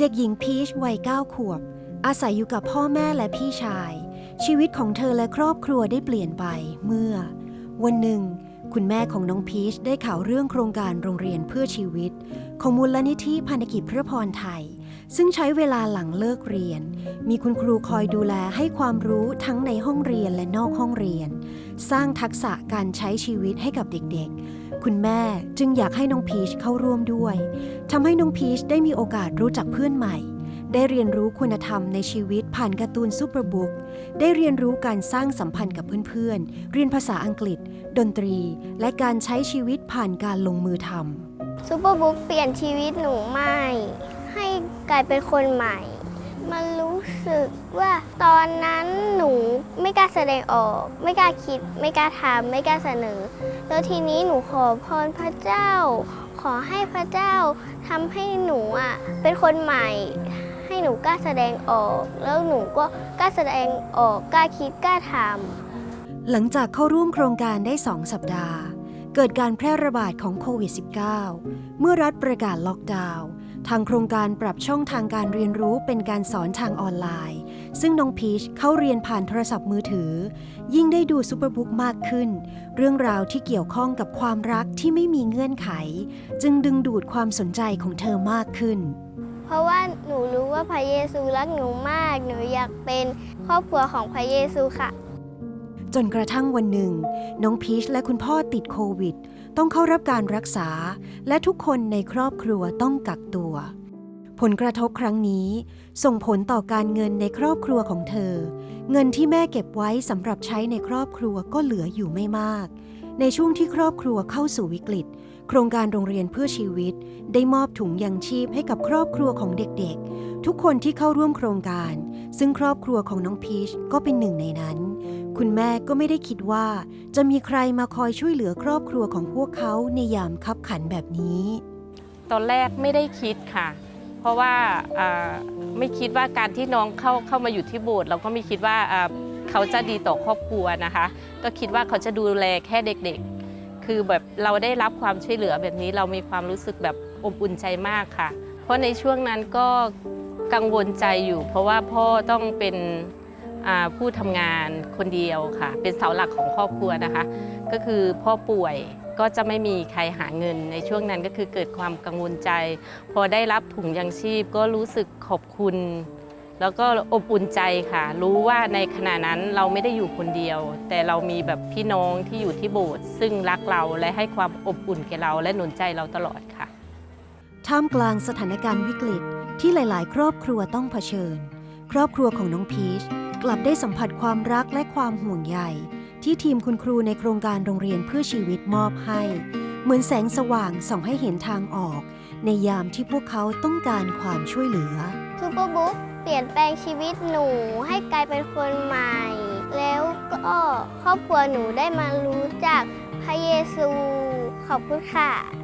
เด็กหญิงพีชวัยเก้าขวบ อาศัยอยู่กับพ่อแม่และพี่ชาย ชีวิตของเธอและครอบครัวได้เปลี่ยนไปเมื่อ วันหนึ่ง คุณแม่ของน้องพีชได้ข่าวเรื่องโครงการโรงเรียนเพื่อชีวิต ของมูลนิธิพันธกิจเพื่อพรไทย ซึ่งใช้เวลาหลังเลิกเรียน มีคุณครูคอยดูแลให้ความรู้ทั้งในห้องเรียนและนอกห้องเรียน สร้างทักษะการใช้ชีวิตให้กับเด็กๆ คุณแม่จึงอยากให้น้องพีชเข้าร่วมด้วยทำให้น้องพีชได้มีโอกาสรู้จักเพื่อนใหม่ ได้เรียนรู้คุณธรรมในชีวิตผ่านการ์ตูนซูเปอร์บุ๊กได้เรียนรู้การสร้างสัมพันธ์กับเพื่อนๆ เรียนภาษาอังกฤษ ดนตรี และการใช้ชีวิตผ่านการลงมือทำซูเปอร์บุ๊กเปลี่ยนชีวิตหนูใหม่ ให้กลายเป็นคนใหม่ มันรู้สึกว่าตอนนั้นหนูไม่กล้าแสดงออก ไม่กล้าคิด ไม่กล้าทำไม่กล้าเสนอ แล้วทีนี้หนูขอพรพระเจ้า ขอให้พระเจ้าทำให้หนูอะเป็นคนใหม่ ให้หนูกล้าแสดงออก แล้วหนูก็กล้าแสดงออกกล้าคิดกล้าทำหลังจากเข้าร่วมโครงการได้2สัปดาห์ เกิดการแพร่ระบาดของโควิด -19 เมื่อรัฐประกาศล็อกดาวน์ทางโครงการปรับช่องทางการเรียนรู้เป็นการสอนทางออนไลน์ ซึ่งน้องพีชเข้าเรียนผ่านโทรศัพท์มือถือ ยิ่งได้ดูซูเปอร์บุ๊กมากขึ้น เรื่องราวที่เกี่ยวข้องกับความรักที่ไม่มีเงื่อนไข จึงดึงดูดความสนใจของเธอมากขึ้น เพราะว่าหนูรู้ว่าพระเยซูรักหนูมาก หนูอยากเป็นครอบครัวของพระเยซูค่ะ จนกระทั่งวันหนึ่ง น้องพีชและคุณพ่อติดโควิด ต้องเข้ารับการรักษา และทุกคนในครอบครัวต้องกักตัว ผลกระทบครั้งนี้ ส่งผลต่อการเงินในครอบครัวของเธอ เงินที่แม่เก็บไว้สำหรับใช้ในครอบครัวก็เหลืออยู่ไม่มาก ในช่วงที่ครอบครัวเข้าสู่วิกฤต โครงการโรงเรียนเพื่อชีวิต ได้มอบถุงยังชีพให้กับครอบครัวของเด็กๆ ทุกคนที่เข้าร่วมโครงการ ซึ่งครอบครัวของน้องพีชก็เป็นหนึ่งในนั้น คุณแม่ก็ไม่ได้คิดว่า จะมีใครมาคอยช่วยเหลือครอบครัวของพวกเขาในยามคับขันแบบนี้ ตอนแรกไม่ได้คิดค่ะ เพราะว่าไม่คิดว่าการที่น้องเข้าเข้ามาอยู่ที่โบสถ์เราก็ไม่คิดว่าอ่าเขาจะดีต่อครอบครัวนะคะ ก็คิดว่าเขาจะดูแลแค่เด็กๆ คือแบบเราได้รับความช่วยเหลือแบบนี้เรามีความรู้สึกแบบอบอุ่นใจมากค่ะ เพราะในช่วงนั้นก็กังวลใจอยู่ เพราะว่าพ่อต้องเป็นผู้ทำงานคนเดียวค่ะ เป็นเสาหลักของครอบครัวนะคะ ก็คือพ่อป่วยก็จะไม่มีใครหาเงินในช่วงนั้นก็คือเกิดความกังวลใจ พอได้รับถุงยังชีพก็รู้สึกขอบคุณ แล้วก็อบอุ่นใจค่ะ รู้ว่าในขณะนั้นเราไม่ได้อยู่คนเดียว แต่เรามีแบบพี่น้องที่อยู่ที่โบสถ์ซึ่งรักเราและให้ความอบอุ่นแก่เราและหนุนใจเราตลอดค่ะ ท่ามกลางสถานการณ์วิกฤตที่หลาย ๆ ครอบครัวต้องเผชิญ ครอบครัวของน้องพีชกลับได้สัมผัสความรักและความห่วงใยที่ทีมคุณครูในโครงการโรงเรียนเพื่อชีวิตมอบให้ เหมือนแสงสว่างส่องให้เห็นทางออก ในยามที่พวกเขาต้องการความช่วยเหลือซูเปอร์บุ๊กเปลี่ยนแปลงชีวิตหนูให้กลายเป็นคนใหม่ แล้วก็ครอบครัวหนูได้มารู้จักพระเยซู ขอบคุณค่ะ